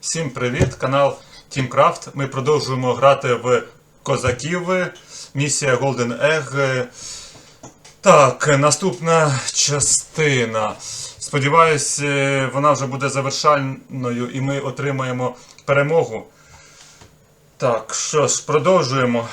Всім привіт! Канал TeamCraft. Ми продовжуємо грати в козаків. Місія Golden Egg. Так, наступна частина. Сподіваюсь, е, вона вже буде завершальною і ми отримаємо перемогу. Так, що ж, продовжуємо.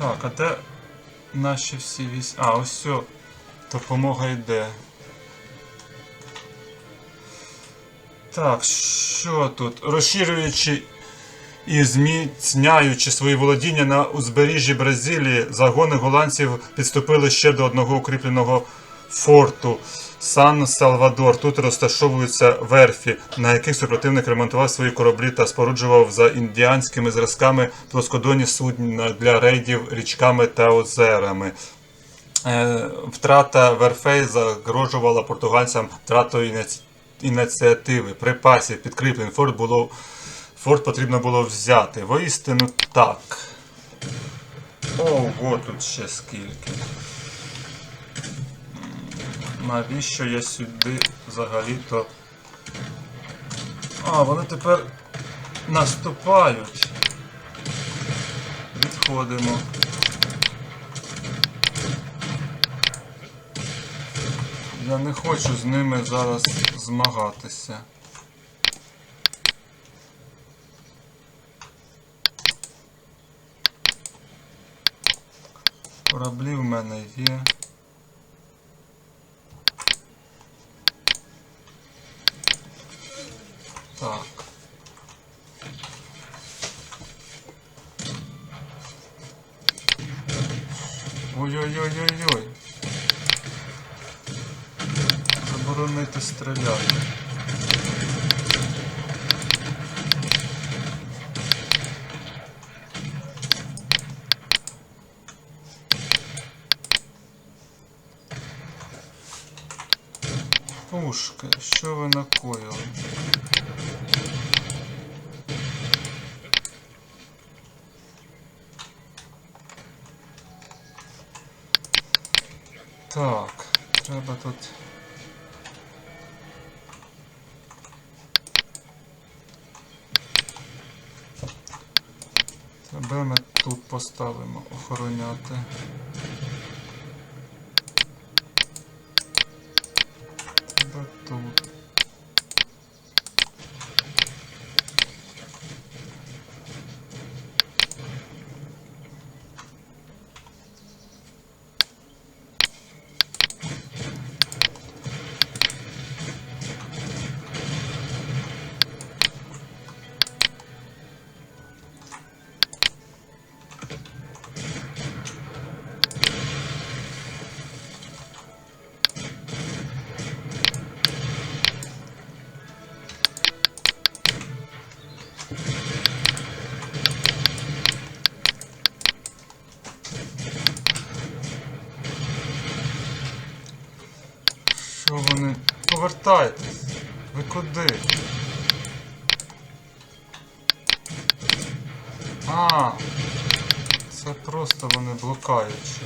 Так, а де наші всі вісь. А, ось все. Допомога йде. Так, що тут? Розширюючи і зміцняючи свої володіння на узбережжі Бразилії, загони голландців підступили ще до одного укріпленого форту Сан-Салвадор. Тут розташовуються верфі, на яких супротивник ремонтував свої кораблі та споруджував за індіанськими зразками плоскодонні судна для рейдів річками та озерами. Е, Втрата верфей загрожувала португальцям втратою ініціативи, припасів, підкріплень. Форт було форт потрібно було взяти. Воістину так. Ого, тут ще скільки. Навіщо я сюди взагалі-то. А, вони тепер наступають. Відходимо. Я не хочу з ними зараз змагатися. Кораблі в мене є. Так. Ой-ой-ой-ой-ой. Заборонити стріляти. Пушки, що ви накоїли? Так, треба тут. Тебе ми тут поставимо охороняти. Що вони? Повертайтесь! Ви куди? А, це просто вони блукаючі.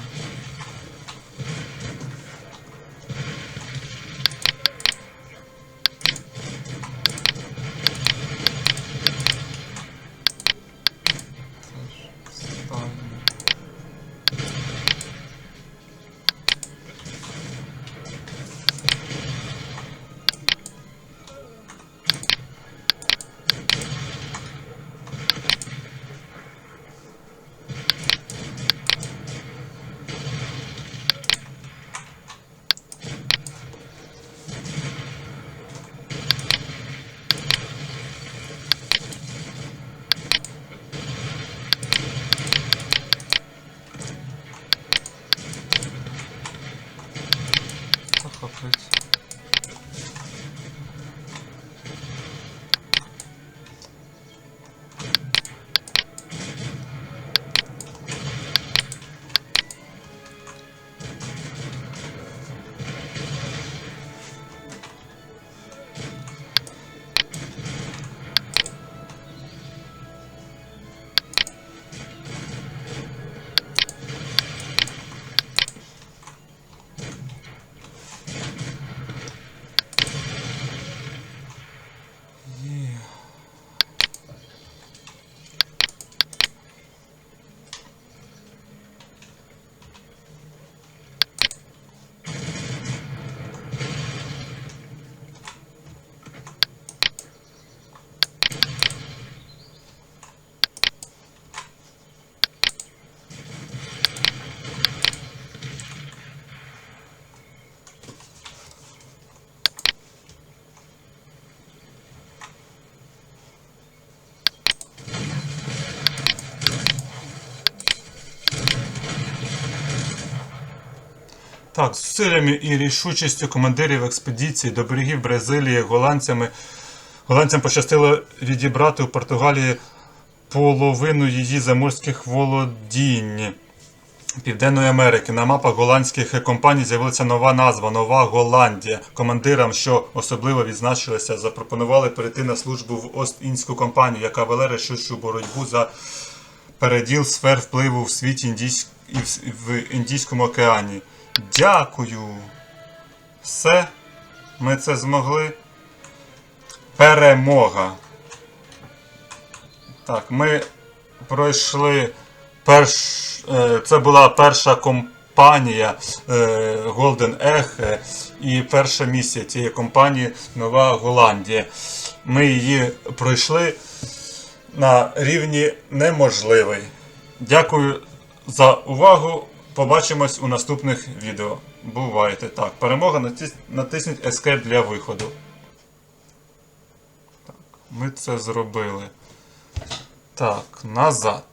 Так, зусиллями і рішучістю командирів експедиції до берегів Бразилії голландцями голландцям пощастило відібрати у Португалії половину її заморських володінь. Південної Америки на мапах голландських компаній з'явилася нова назва Нова Голландія. Командирам, що особливо відзначилися, запропонували перейти на службу в Ост-Індську компанію, яка веде рішучу боротьбу за переділ сфер впливу в світі Індійсь... в Індійському океані. Дякую. Все. Ми це змогли. Перемога. Так, ми пройшли перш. е, Це була перша компанія е, Golden Egg і перша місія цієї компанії Нова Голландія. Ми її пройшли на рівні неможливий. Дякую за увагу. Побачимось у наступних відео. Бувайте. Так, перемога натис... натисніть Escape для виходу. Так, ми це зробили. Так, назад.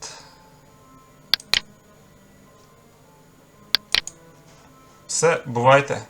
Все, бувайте.